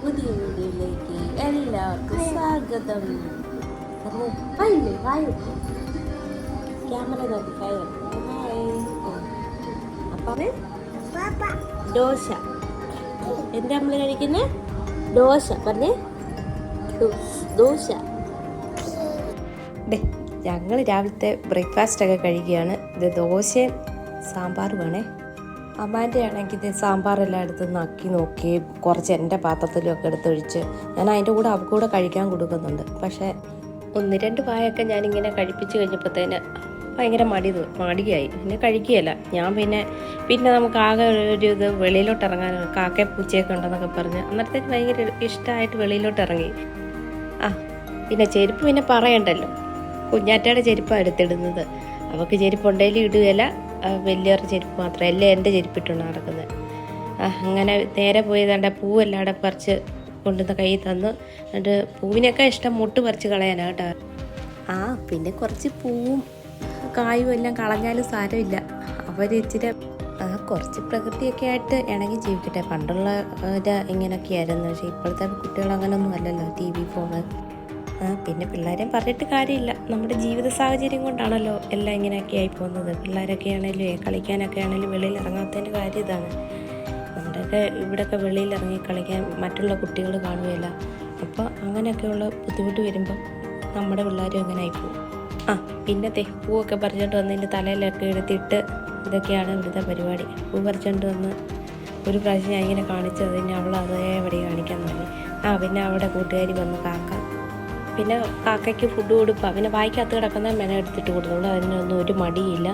പുതിയ വീഡിയോയിലേക്ക് എല്ലാവർക്കും സ്വാഗതം. ക്യാമറ നോക്കി അപ്പം ദോശ. എന്താ നമ്മൾ കഴിക്കുന്നത് ദോശ. പറഞ്ഞേ. ദോ- ദോശ ഞങ്ങൾ രാവിലത്തെ ബ്രേക്ക്ഫാസ്റ്റ് ഒക്കെ കഴിക്കുകയാണ്. ഇത് ദോശയും സാമ്പാറുമാണേ അമ്മാന്റെ ആണെങ്കിൽ ഇത് സാമ്പാറെല്ലാം എടുത്ത് നക്കി നോക്കി കുറച്ച് എന്റെ പാത്രത്തിലൊക്കെ എടുത്തൊഴിച്ച് ഞാൻ അതിന്റെ കൂടെ അവൾക്ക് കൂടെ കഴിക്കാൻ കൊടുക്കുന്നുണ്ട്. പക്ഷേ ഒന്ന് രണ്ട് പായൊക്കെ ഞാനിങ്ങനെ കഴിപ്പിച്ച് കഴിഞ്ഞപ്പോഴത്തേന് ഭയങ്കര മടി മടിയായി. പിന്നെ കഴിക്കുകയല്ല. ഞാൻ പിന്നെ പിന്നെ നമുക്ക് ആകെ ഒരു ഇത് വെളിയിലോട്ട് ഇറങ്ങാൻ കാക്കയെ പൂച്ചയൊക്കെ ഉണ്ടെന്നൊക്കെ പറഞ്ഞ് അന്നേരത്തേക്ക് ഭയങ്കര ഇഷ്ടമായിട്ട് വെളിയിലോട്ട് ഇറങ്ങി. ആ പിന്നെ ചെരുപ്പ് പിന്നെ പറയണ്ടല്ലോ. കുഞ്ഞാറ്റയുടെ ചെരുപ്പാണ് എടുത്തിടുന്നത്. അവൾക്ക് ചെരുപ്പ് ഉണ്ടെങ്കിലും ഇടുകയില്ല. വലിയൊരു ചെരുപ്പ് മാത്രം എല്ലാം എന്റെ ചെരുപ്പിട്ടാണ് നടക്കുന്നത്. അങ്ങനെ നേരെ പോയി തണ്ട പൂവെല്ലാം അവിടെ പറിച്ച് കൊണ്ടുവന്ന് കയ്യിൽ തന്നു. എന്നിട്ട് പൂവിനൊക്കെ ഇഷ്ടം മുട്ട് പറിച്ച് കളയാനാണ് കേട്ടോ. ആ പിന്നെ കുറച്ച് പൂവും കായും എല്ലാം കളഞ്ഞാലും സാരമില്ല. അവർ ഇച്ചിരി ആ കുറച്ച് പ്രകൃതിയൊക്കെ ആയിട്ട് ഇണങ്ങി ജീവിക്കട്ടെ. പണ്ടുള്ള ഇങ്ങനെയൊക്കെയായിരുന്നു പക്ഷേ ഇപ്പോഴത്തെ കുട്ടികൾ അങ്ങനെയൊന്നും അല്ലല്ലോ. T V phone. പിന്നെ പിള്ളേരെയും പറഞ്ഞിട്ട് കാര്യമില്ല. നമ്മുടെ ജീവിത സാഹചര്യം കൊണ്ടാണല്ലോ എല്ലാം ഇങ്ങനെയൊക്കെ ആയി പോകുന്നത് പിള്ളേരൊക്കെ ആണെങ്കിലും കളിക്കാനൊക്കെ ആണെങ്കിലും വെളിയിൽ ഇറങ്ങാത്തതിന്റെ കാര്യം ഇതാണ്. നമ്മുടെയൊക്കെ ഇവിടെയൊക്കെ വെളിയിൽ ഇറങ്ങി കളിക്കാൻ മറ്റുള്ള കുട്ടികൾ കാണുകയില്ല. അപ്പോൾ അങ്ങനെയൊക്കെയുള്ള ബുദ്ധിമുട്ട് വരുമ്പോൾ നമ്മുടെ പിള്ളേരും അങ്ങനെ ആയിപ്പോവും ആ പിന്നത്തെ പൂവൊക്കെ പറിച്ചോണ്ട് വന്നതിന്റെ തലയിലൊക്കെ എടുത്തിട്ട് ഇതൊക്കെയാണ് ഇവിടുത്തെ പരിപാടി. പൂ പറിച്ചോണ്ട് വന്ന് ഒരു പ്രാവശ്യം ഞാൻ ഇങ്ങനെ കാണിച്ചത് പിന്നെ അവൾ അതേപടി കാണിക്കാൻ തുടങ്ങി. ആ പിന്നെ അവിടെ കൂട്ടുകാരി വന്ന് കാക്ക പിന്നെ കാക്കയ്ക്ക് ഫുഡ് കൊടുക്കുക പിന്നെ വായിക്കകത്ത് കിടക്കുന്ന മെന എടുത്തിട്ട് കൊടുത്തോളൂ അതിനൊന്നും ഒരു മടിയില്ല.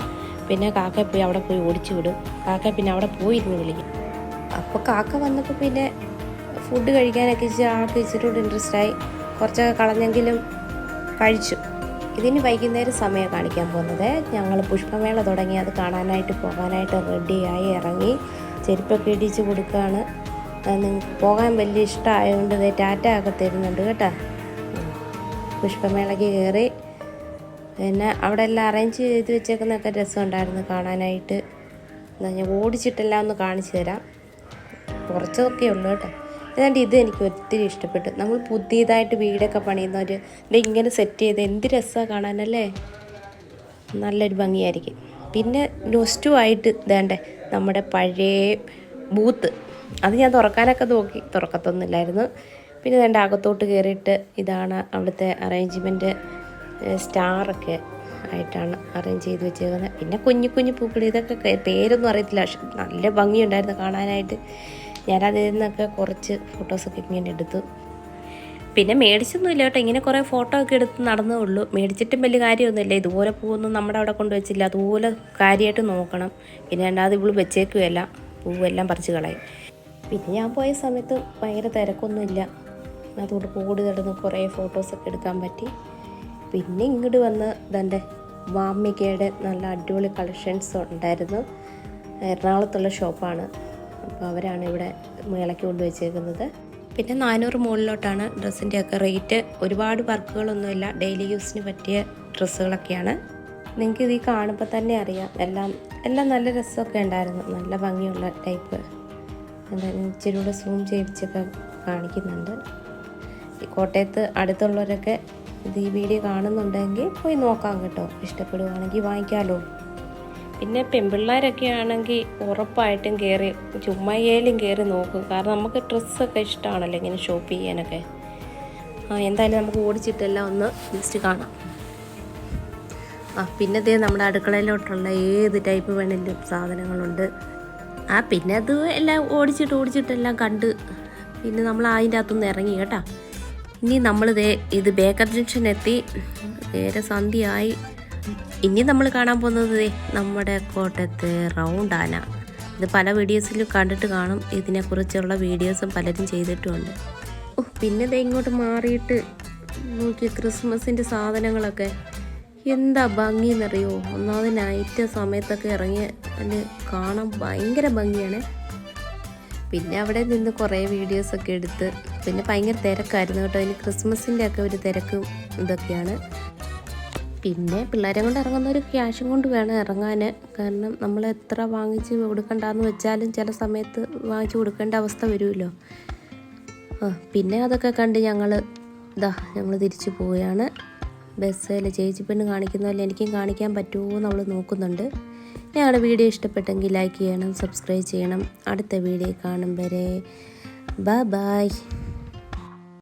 പിന്നെ കാക്ക പോയി അവിടെ പോയി ഓടിച്ചു വിടും. കാക്ക പിന്നെ അവിടെ പോയി ഇരുന്ന് വിളിക്കും. അപ്പോൾ കാക്ക വന്നപ്പോൾ പിന്നെ ഫുഡ് കഴിക്കാനൊക്കെ ഇച്ചിരി ആൾക്ക് ഇച്ചിരി ഇൻട്രസ്റ്റ് ആയി. കുറച്ചൊക്കെ കളഞ്ഞെങ്കിലും കഴിച്ചു. ഇതിന് വൈകുന്നേരം സമയം കാണിക്കാൻ പോകുന്നത്. ഞങ്ങൾ പുഷ്പമേള തുടങ്ങി. അത് കാണാനായിട്ട് പോകാനായിട്ട് റെഡിയായി ഇറങ്ങി. ചെരുപ്പൊക്കെ ഇടിച്ച് കൊടുക്കുകയാണ് പോകാൻ വലിയ ഇഷ്ടമായതുകൊണ്ട് ടാറ്റ ഒക്കെ തരുന്നുണ്ട് കേട്ടോ. പുഷ്പമേളയ്ക്ക് കയറി. പിന്നെ അവിടെ എല്ലാം അറേഞ്ച് ചെയ്ത് വെച്ചേക്കുന്നൊക്കെ രസമുണ്ടായിരുന്നു കാണാനായിട്ട്. എന്നാൽ ഞാൻ ഓടിച്ചിട്ടെല്ലാം ഒന്ന് കാണിച്ചു തരാം. കുറച്ചൊക്കെ ഉള്ളു കേട്ടോ. ഏതാണ്ട് ഇത് എനിക്ക് ഒത്തിരി ഇഷ്ടപ്പെട്ടു. നമ്മൾ പുതിയതായിട്ട് വീടൊക്കെ പണിയുന്നവർ ഇങ്ങനെ സെറ്റ് ചെയ്ത് എന്ത് രസമാണ് കാണാനല്ലേ? നല്ലൊരു ഭംഗിയായിരിക്കും. പിന്നെ നൊസ്റ്റു ആയിട്ട് ഇതേണ്ടേ നമ്മുടെ പഴയ ബൂത്ത് അത് ഞാൻ തുറക്കാനൊക്കെ നോക്കി. തുറക്കത്തൊന്നുമില്ലായിരുന്നു. പിന്നെ രണ്ട് അകത്തോട്ട് കയറിയിട്ട് ഇതാണ് അവിടുത്തെ അറേഞ്ച്മെന്റ് സ്റ്റാറൊക്കെ ആയിട്ടാണ് അറേഞ്ച് ചെയ്ത് വെച്ചേക്കുന്നത്. പിന്നെ കുഞ്ഞു കുഞ്ഞു പൂക്കൾ ഇതൊക്കെ പേരൊന്നും അറിയത്തില്ല. പക്ഷെ നല്ല ഭംഗിയുണ്ടായിരുന്നു കാണാനായിട്ട്. ഞാനതിൽ നിന്നൊക്കെ കുറച്ച് ഫോട്ടോസൊക്കെ ഇങ്ങനെ എടുത്തു. പിന്നെ മേടിച്ചൊന്നുമില്ല കേട്ടോ. ഇങ്ങനെ കുറേ ഫോട്ടോ ഒക്കെ എടുത്ത് നടന്നേ ഉള്ളൂ. മേടിച്ചിട്ടും വലിയ കാര്യമൊന്നുമില്ല. ഇതുപോലെ പൂവൊന്നും നമ്മുടെ അവിടെ കൊണ്ടുവച്ചില്ല അതുപോലെ കാര്യമായിട്ട് നോക്കണം. പിന്നെ രണ്ടാമത് ഇവൾ വെച്ചേക്കുമല്ല പൂവെല്ലാം പറിച്ച് കളയും. പിന്നെ ഞാൻ പോയ സമയത്ത് ഭയങ്കര തിരക്കൊന്നുമില്ല. അതുകൊണ്ട് കൂടി നടന്ന് കുറേ ഫോട്ടോസൊക്കെ എടുക്കാൻ പറ്റി. പിന്നെ ഇങ്ങോട്ട് വന്ന് ഇതെന്റെ വാമികയുടെ നല്ല അടിപൊളി കളക്ഷൻസ് ഉണ്ടായിരുന്നു. എറണാകുളത്തുള്ള ഷോപ്പാണ് അപ്പോൾ അവരാണ് ഇവിടെ മേളയ്ക്ക് കൊണ്ടുവച്ചേക്കുന്നത് പിന്നെ നാനൂറ് മുകളിലോട്ടാണ് ഡ്രസ്സിന്റെയൊക്കെ റേറ്റ് ഒരുപാട് വർക്കുകളൊന്നുമില്ല. ഡെയിലി യൂസിന് പറ്റിയ ഡ്രസ്സുകളൊക്കെയാണ്. നിങ്ങൾക്ക് ഇത് കാണുമ്പോൾ തന്നെ അറിയാം. എല്ലാം എല്ലാം നല്ല രസമൊക്കെ ഉണ്ടായിരുന്നു. നല്ല ഭംഗിയുള്ള ടൈപ്പ് എന്താ ഇച്ചിരി കൂടെ സൂം ചെയ്യിച്ചൊക്കെ കാണിക്കുന്നുണ്ട്. കോട്ടയത്ത് അടുത്തുള്ളവരൊക്കെ ഇത് ഈ വീഡിയോ കാണുന്നുണ്ടെങ്കിൽ പോയി നോക്കാം കേട്ടോ. ഇഷ്ടപ്പെടുകയാണെങ്കിൽ വാങ്ങിക്കാമല്ലോ പിന്നെ പെൺപിള്ളേരൊക്കെ ആണെങ്കിൽ ഉറപ്പായിട്ടും കയറി ചുമ്മയേലും കയറി നോക്കും. കാരണം നമുക്ക് ഡ്രസ്സൊക്കെ ഇഷ്ടമാണല്ലോ ഇങ്ങനെ ഷോപ്പ് ചെയ്യാനൊക്കെ. ആ എന്തായാലും നമുക്ക് ഓടിച്ചിട്ടെല്ലാം ഒന്ന് ലിസ്റ്റ് കാണാം. ആ പിന്നെ ദേ നമ്മുടെ അടുക്കളയിലോട്ടുള്ള ഏത് ടൈപ്പ് വേണമെങ്കിലും സാധനങ്ങളുണ്ട്. ആ പിന്നെ അത് എല്ലാം ഓടിച്ചിട്ട് ഓടിച്ചിട്ടെല്ലാം കണ്ട് പിന്നെ നമ്മൾ അതിന്റെ അകത്തുനിന്ന് ഇറങ്ങി കേട്ടാ. ഇനി നമ്മൾ ദേ ഇത് ബേക്കർ ജംഗ്ഷൻ എത്തി നേരെ സന്ധ്യയായി. ഇനി നമ്മൾ കാണാൻ പോകുന്നത് നമ്മുടെ കോട്ടയത്തെ റൗണ്ട് ആന. ഇത് പല വീഡിയോസിലും കണ്ടിട്ട് കാണും. ഇതിനെക്കുറിച്ചുള്ള വീഡിയോസും പലരും ചെയ്തിട്ടുമുണ്ട്. ഓ പിന്നെ ദേ ഇങ്ങോട്ട് മാറിയിട്ട് നോക്കി ക്രിസ്മസിന്റെ സാധനങ്ങളൊക്കെ. എന്താ ഭംഗി എന്നറിയോ ഒന്നാമത് നൈറ്റ് സമയത്തൊക്കെ ഇറങ്ങി അതിന് കാണാൻ ഭയങ്കര ഭംഗിയാണ്. പിന്നെ അവിടെ നിന്ന് കുറേ വീഡിയോസൊക്കെ എടുത്ത് പിന്നെ ഭയങ്കര തിരക്കായിരുന്നു കേട്ടോ. അതിന് ക്രിസ്മസിന്റെ ഒക്കെ ഒരു തിരക്കും ഇതൊക്കെയാണ്. പിന്നെ പിള്ളേരെ കൊണ്ട് ഇറങ്ങുന്ന ഒരു ക്യാഷും കൊണ്ട് വേണം ഇറങ്ങാൻ. കാരണം നമ്മൾ എത്ര വാങ്ങിച്ച് കൊടുക്കണ്ടെന്ന് വെച്ചാലും ചില സമയത്ത് വാങ്ങിച്ച് കൊടുക്കേണ്ട അവസ്ഥ വരുമല്ലോ. ആ പിന്നെ അതൊക്കെ കണ്ട് ഞങ്ങൾ ഇതാ ഞങ്ങൾ തിരിച്ചു പോവുകയാണ്. ബസ്സിൽ ചേച്ചി പെണ്ണ് കാണിക്കുന്ന പോലെ എനിക്കും കാണിക്കാൻ പറ്റുമോ എന്ന് അവൾ നോക്കുന്നുണ്ട്. ഞങ്ങളുടെ വീഡിയോ ഇഷ്ടപ്പെട്ടെങ്കിൽ ലൈക്ക് ചെയ്യണം സബ്സ്ക്രൈബ് ചെയ്യണം. അടുത്ത വീഡിയോ കാണും വരെ. Bye bye.